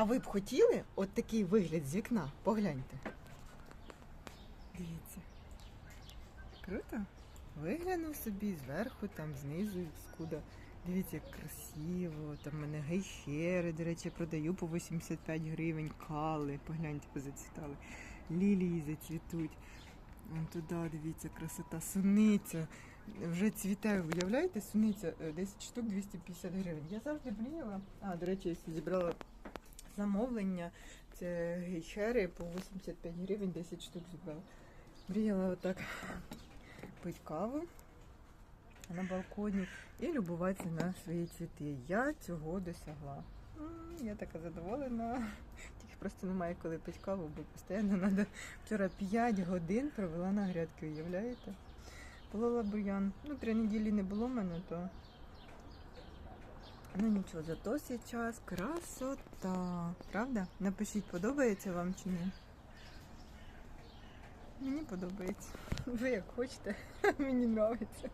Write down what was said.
А ви б хотіли от такий вигляд з вікна? Погляньте. Дивіться. Круто? Виглянув собі зверху, там знизу, скуда. Дивіться, як красиво. Там в мене гейхери, до речі, продаю по 85 гривень, кали. Погляньте, позацвітали. Лілії зацвітуть. Вон туди, дивіться, красота, суниця. Вже цвіте, уявляєте, суниця е, 10 штук 250 гривень. Я завжди мріяла. А, до речі, я зібрала замовлення. Це гейхери по 85 гривень, 10 штук зібрала. Мріяла отак пити каву на балконі і любуватися на свої цвіти. Я цього досягла. Я така задоволена. Тільки просто немає коли пити каву, бо постійно треба. Вчора 5 годин провела на грядки, уявляєте? Полола бур'ян. Ну, три неділі не було в мене, то. Ну нічого, зато зараз красота. Правда? Напишіть, подобається вам чи ні? Мені подобається. Ви як хочете, мені подобається.